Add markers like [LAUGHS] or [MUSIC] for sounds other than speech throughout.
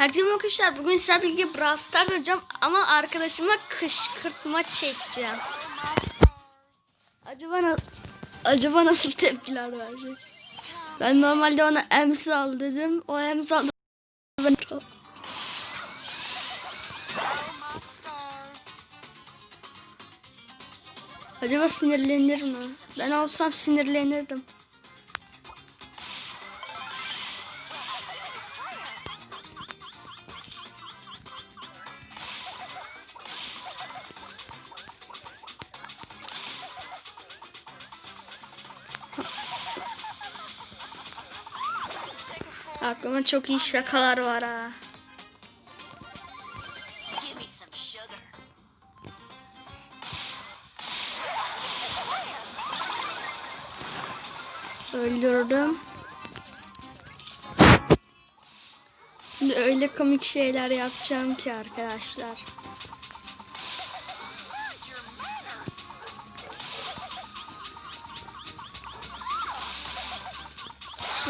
Herkese arkadaşlar bugün sizlerle birlikte Brawl Stars oynayacağım ama arkadaşıma kışkırtma çekeceğim. Acaba na- acaba nasıl tepkiler verecek? Ben normalde ona emsal dedim. O emsal ben Acaba sinirlenir mi? Ben olsam sinirlenirdim. Aklıma çok iyi şakalar var ha. Öldürdüm. Öyle komik şeyler yapacağım ki arkadaşlar.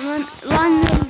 Lan öldüremedim.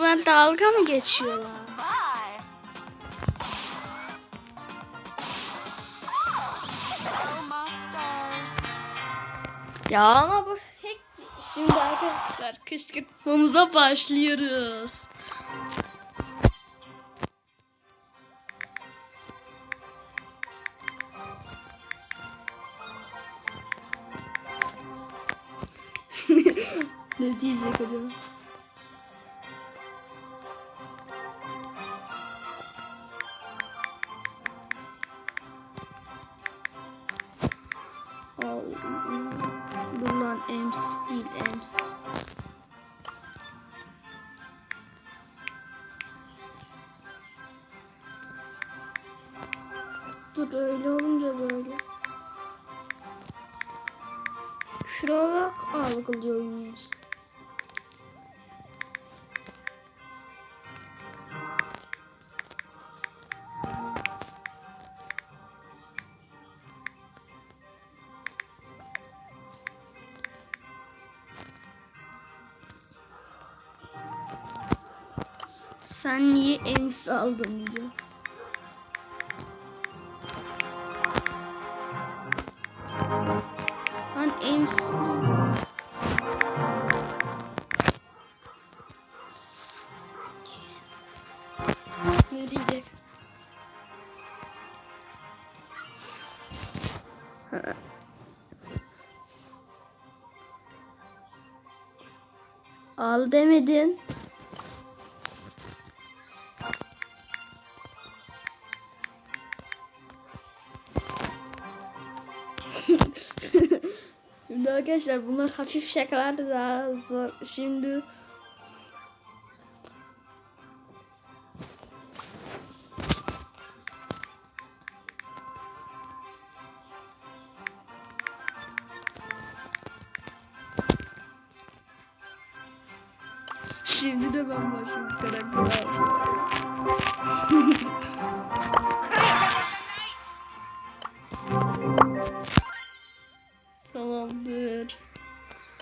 Buna dalga mı geçiyorlar? Ya ama bu hack. Şimdi arkadaşlar kışkırtmamıza başlıyoruz. [LAUGHS] ne diyecek acaba? Dur öyle olunca böyle. Şuraya algılıyor oynuyoruz. Sen niye Ems aldın diyor. Değil. Ne diyecek? Al demedin. [LAUGHS] Şimdi arkadaşlar bunlar hafif şakalar da daha zor. Şimdi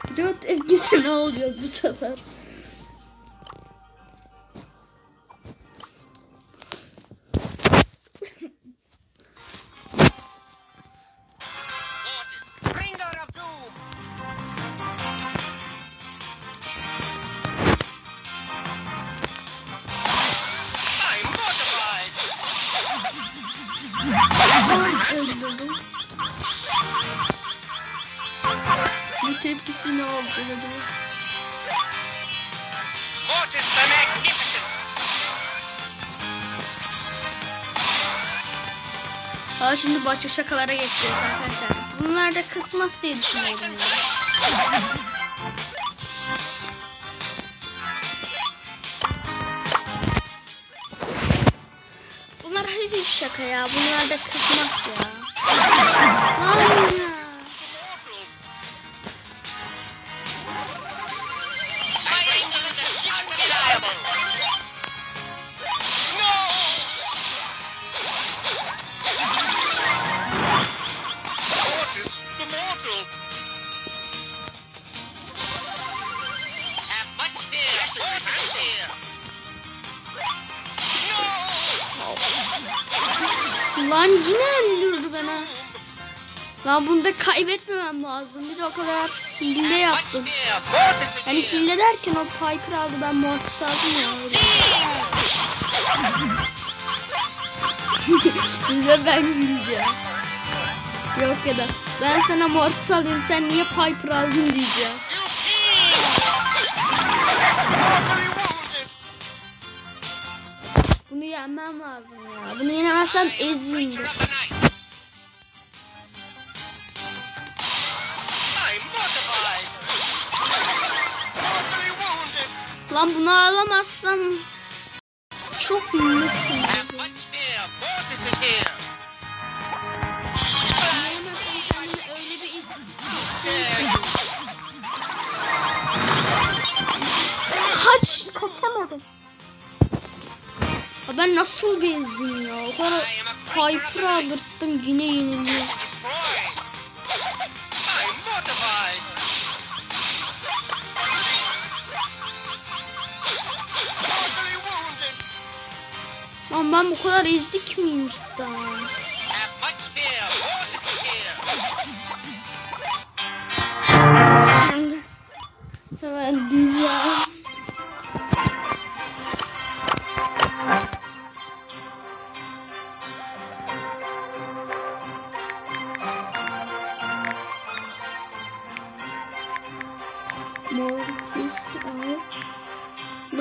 Acaba tepkisi ne olacak bu sefer? Bu tepkisi ne olacak acaba? Mortis the Magnificent. Aa şimdi başka şakalara geçeceğiz arkadaşlar. Bunlar da kısmaz diye düşünüyorum. Yani. hafif şaka ya. Bunlar da kızmaz ya. Lan ya. Yine öldürdü bana. Lan bunu da kaybetmemem lazım. Bir de o kadar hile yaptım. Yani hile derken o Piper aldı ben Mortis aldım ya. [LAUGHS] Şimdi ben güleceğim. Yok ya da ben sana Mortis alayım sen niye Piper aldın diyeceğim. Bunu yenmem lazım ya. Bunu yenemezsem eziyim. Creature of the night. I'm mortified. Mortally wounded. Lan bunu alamazsam çok mutluyum. Have much Ya ben nasıl eziyim ya? O kadar Piper aldırttım yine yeniliyor. Lan ben bu kadar ezik miyim cidden?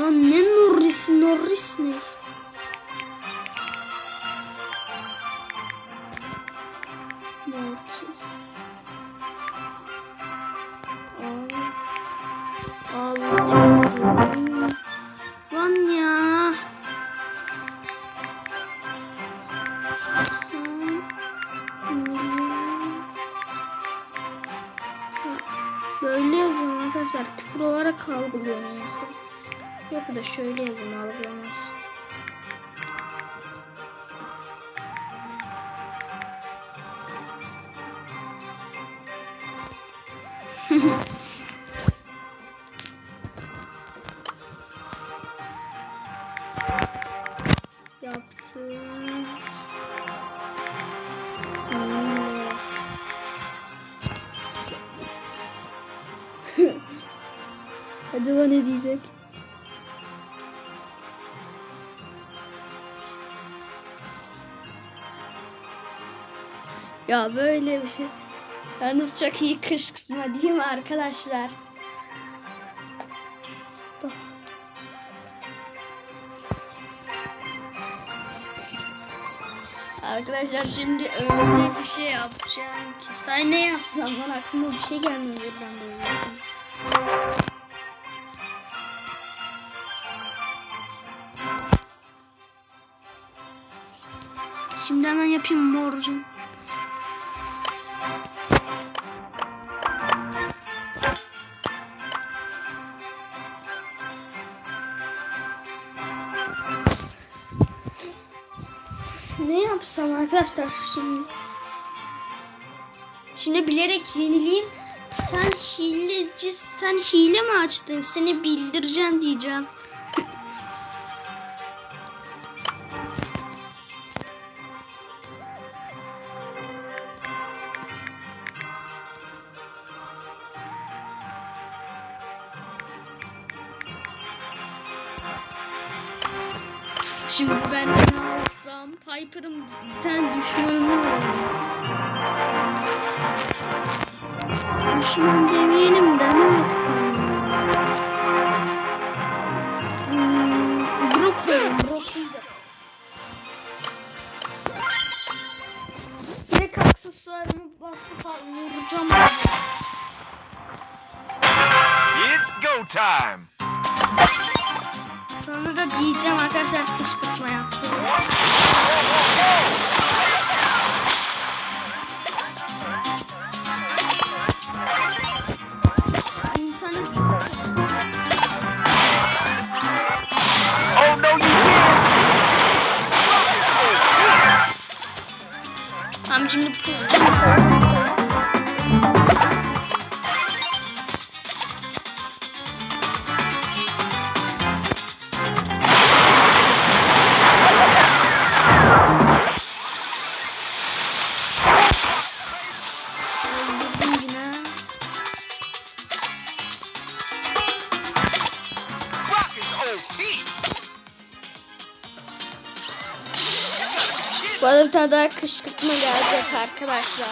Lan ne Norris Norris ne? Şöyle yazayım algılamaz. Ya böyle bir şey. Yalnız çok iyi kışkırtma değil mi arkadaşlar? Arkadaşlar şimdi öyle bir şey yapacağım ki. Sen ne yapsam lan aklıma bir şey gelmiyor birden böyle. Şimdi hemen yapayım morcu. Yapsam arkadaşlar şimdi? Şimdi bilerek yenileyim. Sen hileci, sen hile mi açtın? Seni bildireceğim diyeceğim. Şimdi ben? Piper'ın bir tane düşmanı var. Düşman demeyelim de ne yapsam? Hmm, Brock koyalım. Brock vuracağım. It's go time. Sonra da da diyeceğim arkadaşlar kışkırtma yaptı. İnternet çok kötü. No, you Tamam şimdi pus gönderdim. Tane daha kışkırtma gelecek arkadaşlar.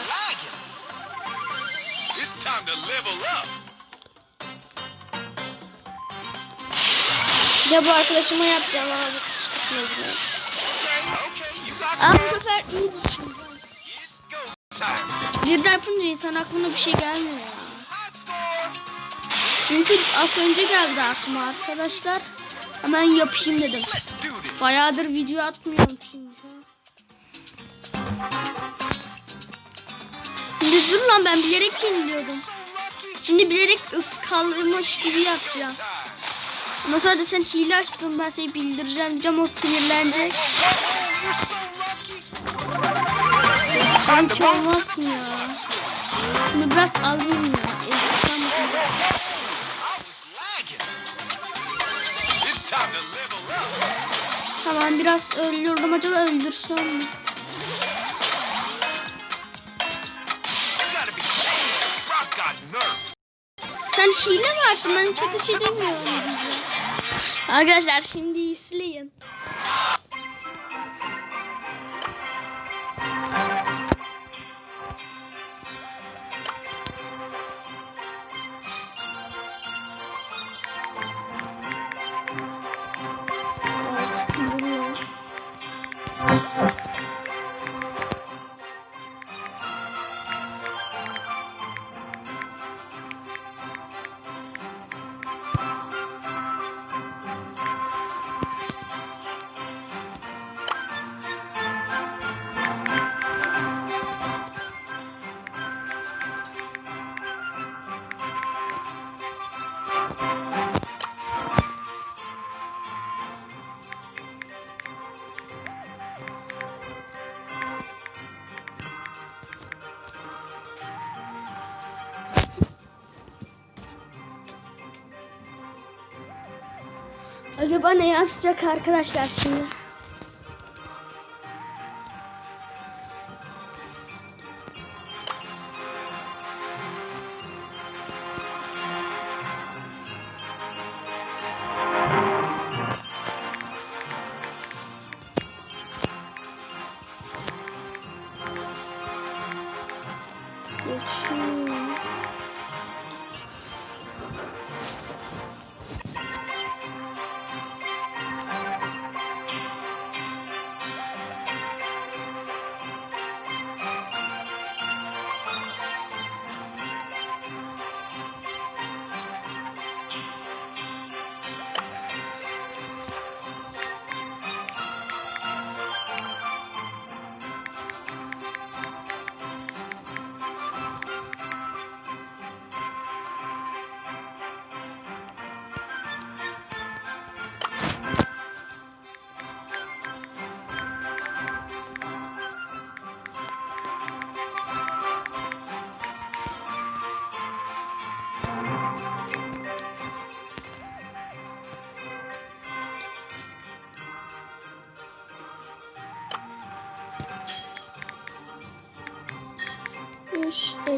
Bir de bu arkadaşıma yapacağım bu kışkırtma gibi. Ama bu sefer iyi düşüneceğim. It's go time. Bir de yapınca insan aklına bir şey gelmiyor ya. Çünkü az önce geldi aklıma arkadaşlar. Hemen yapayım dedim. Bayağıdır video atmıyorum çünkü. Şimdi dur lan ben bilerek yeniliyordum. Şimdi bilerek ıskalmış gibi yapacağım. Nasıl hadi sen hile açtın ben seni bildireceğim diyeceğim o sinirlenecek. Sanki olmaz mı ya? Şimdi biraz alayım ya. Tamam biraz ölüyorum acaba öldürsem mi? Sen hile açtın? Ben hiç ateş edemiyorum. Arkadaşlar şimdi izleyin. Acaba ne yazacak arkadaşlar şimdi?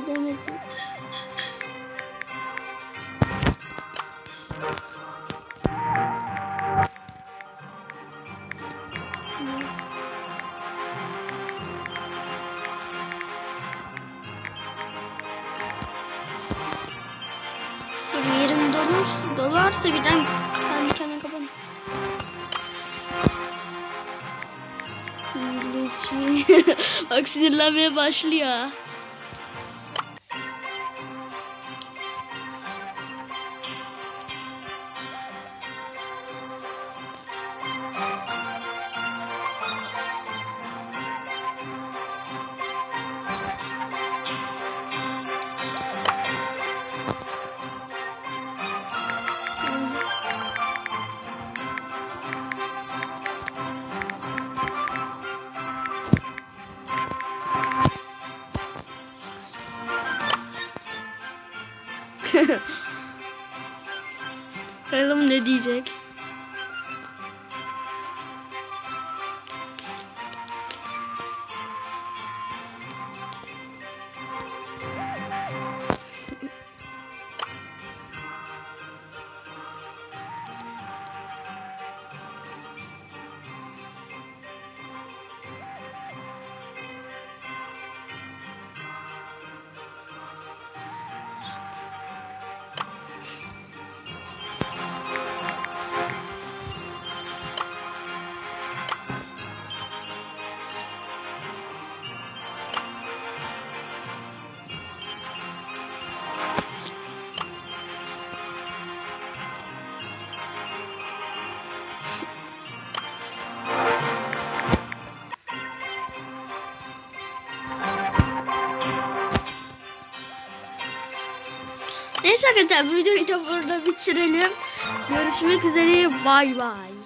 Edemedim. Yerim dolursa, dolarsa birden kendi kendine kapanır. [LAUGHS] Bak sinirlenmeye başlıyor. Diyecek. Arkadaşlar videoyu da burada bitirelim. Görüşmek üzere. Bay bay.